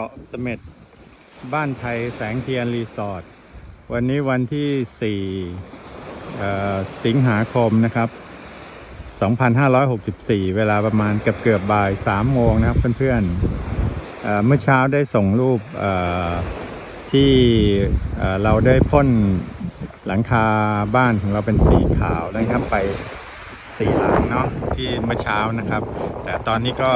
เกาะเสม็ดบ้านไทยแสงเทียนรีสอร์ทวันนี้วันที่4เอ่สิงหาคมนะครับ 2564 เวลาประมาณเกือบเกือบบ่าย 3 โมงนะครับเพื่อนๆเเมื่อเช้าได้ส่งรูปที่เอ่อเราได้พ่นหลังคาบ้านของเราเป็นสีขาวนะครับไป สี่หลังเนาะที่เมื่อเช้านะครับ แต่ตอนนี้ก็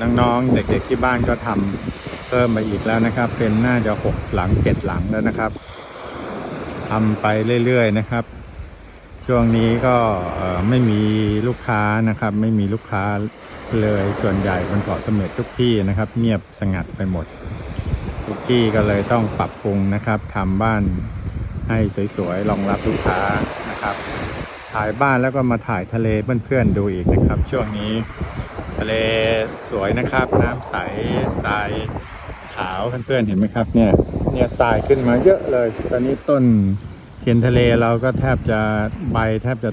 น้องๆเด็กๆที่บ้านก็ทำเพิ่มมาอีกแล้วนะครับ เป็นน่าจะหกหลังเจ็ดหลังแล้วนะครับทำไปเรื่อยๆนะครับ ช่วงนี้ก็ไม่มีลูกค้านะครับ ไม่มีลูกค้าเลยส่วนใหญ่บนเกาะเสม็ดทุกที่นะครับ เงียบสงัดไปหมด ทุกที่ก็เลยต้องปรับปรุงนะครับทำบ้านให้สวยๆรองรับลูกค้านะครับ ถ่ายบ้านแล้วก็มาถ่ายทะเลเพื่อนๆดูอีกนะครับ ช่วงนี้ทะเลสวยนะครับ น้ำใสทรายขาวเพื่อนๆเห็นไหมครับ เนี่ย เนี่ยทรายขึ้นมาเยอะเลย ตอนนี้ต้นเทียนทะเลเราก็แทบจะใบแทบจะ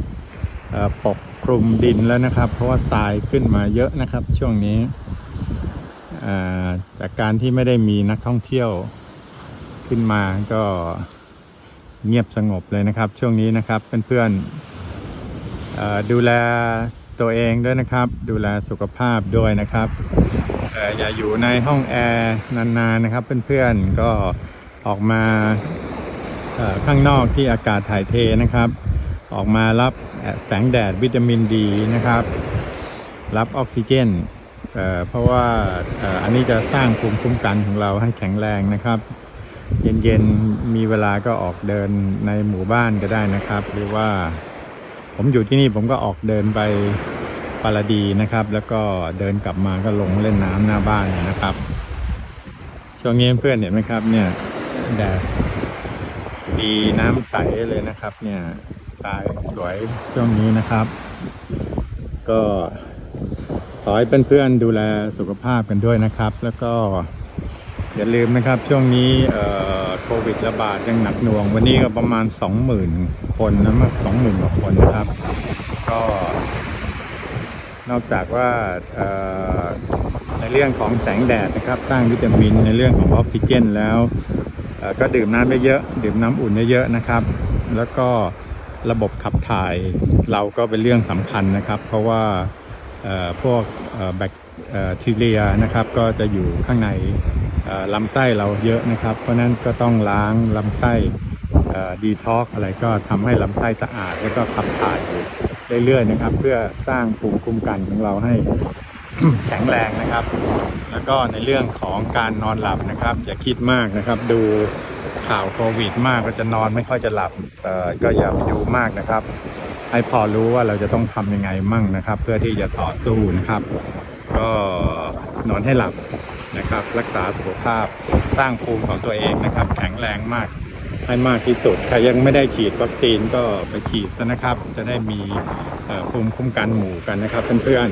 ปกคลุมดินแล้วนะครับ เพราะว่าทรายขึ้นมาเยอะนะครับ ช่วงนี้าจากการที่ไม่ได้มีนักท่องเที่ยวขึ้นมาก็เงียบสงบเลยนะครับ ช่วงนี้นะครับเพื่อนๆ ดูแลตัวเองด้วยนะครับ ดูแลสุขภาพด้วยนะครับอย่าอยู่ในห้องแอร์นานๆนะครับเพื่อนๆก็ออกมาข้างนอกที่อากาศถ่ายเทนะครับ ออกมารับแสงแดดวิตามินดีนะครับ รับออกซิเจนเเพราะว่าอันนี้จะสร้างภูมิคุ้มกันของเราให้แข็งแรงนะครับ เย็นๆมีเวลาก็ออกเดินในหมู่บ้านก็ได้นะครับ หรือว่า ผมอยู่ที่นี่ผมก็ออกเดินไปปาราดีนะครับ แล้วก็เดินกลับมาก็ลงเล่นน้ำหน้าบ้านนะครับ ช่วงนี้เพื่อนเห็นไหมครับ เนี่ยแดดดีน้ำใสเลยนะครับ เนี่ยทรายสวยช่วงนี้นะครับ ก็ขอให้เพื่อนๆดูแลสุขภาพกันด้วยนะครับ แล้วก็ อย่าลืมนะครับ ช่วงนี้โควิดระบาดยังหนักหน่วง วันนี้ก็ประมาณ 20,000 คนนะมั้ง20,000กว่าคนนะครับ ก็ นอกจากว่าในเรื่องของแสงแดดนะครับ สร้างวิตามินในเรื่องของออกซิเจนแล้วก็ดื่มน้ำเยอะๆดื่มน้ำอุ่นเยอะๆนะครับ แล้วก็ระบบขับถ่ายเราก็เป็นเรื่องสำคัญนะครับ เพราะว่าพวกแบค ทีเรียนะครับก็จะอยู่ข้างในลำไส้เราเยอะนะครับ เพราะนั้นก็ต้องล้างลำไส้ดีท็อกอะไรก็ทำให้ลำไส้สะอาดแล้วก็ขับถ่ายเรื่อยๆนะครับ เพื่อสร้างภูมิคุ้มกันของเราให้แข็งแรงนะครับ แล้วก็ในเรื่องของการนอนหลับนะครับ อย่าคิดมากนะครับ ดูข่าวโควิดมากก็จะนอนไม่ค่อยจะหลับก็อย่าไปดูมากนะครับ ให้พอรู้ว่าเราจะต้องทำยังไงมั่งนะครับ เพื่อที่จะต่อสู้นะครับ ก็นอนให้หลับนะครับ รักษาสุขภาพสร้างภูมิของตัวเองนะครับ แข็งแรงมากให้มากที่สุดใครยังไม่ได้ฉีดวัคซีนก็ไปฉีดซะนะครับ จะได้มีภูมิคุ้มกันหมู่กันนะครับเพื่อน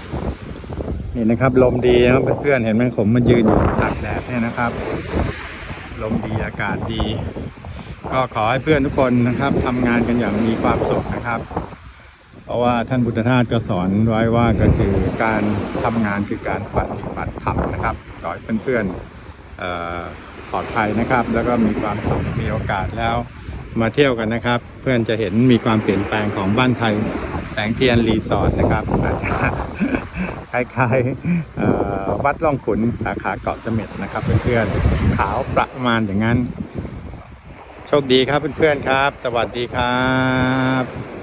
ๆนี่นะครับ ลมดีนะครับเพื่อนๆเห็นไหมผมมายืนอยู่ตากแดดเนี่ยนะครับ ลมดีอากาศดี ก็ขอให้เพื่อนทุกคนนะครับทำงานกันอย่างมีความสุขนะครับ ราะว่าท่านพุทธทาสก็สอนไว้ว่าก็คือการทำงานคือการปฏิบัติธรรมนะครับขอให้เพื่อนๆปลอดภัยนะครับ แล้วก็มีความสุขมีโอกาสแล้วมาเที่ยวกันนะครับ เพื่อนจะเห็นมีความเปลี่ยนแปลงของบ้านไทยแสงเทียนรีสอร์ทนะครับอาจจะคล้ายๆวัดล่องขุนสาขาเกาะเสม็ดนะครับ เพื่อนๆขาวประมาณอย่างนั้น โชคดีครับเพื่อนๆครับ สวัสดีครับ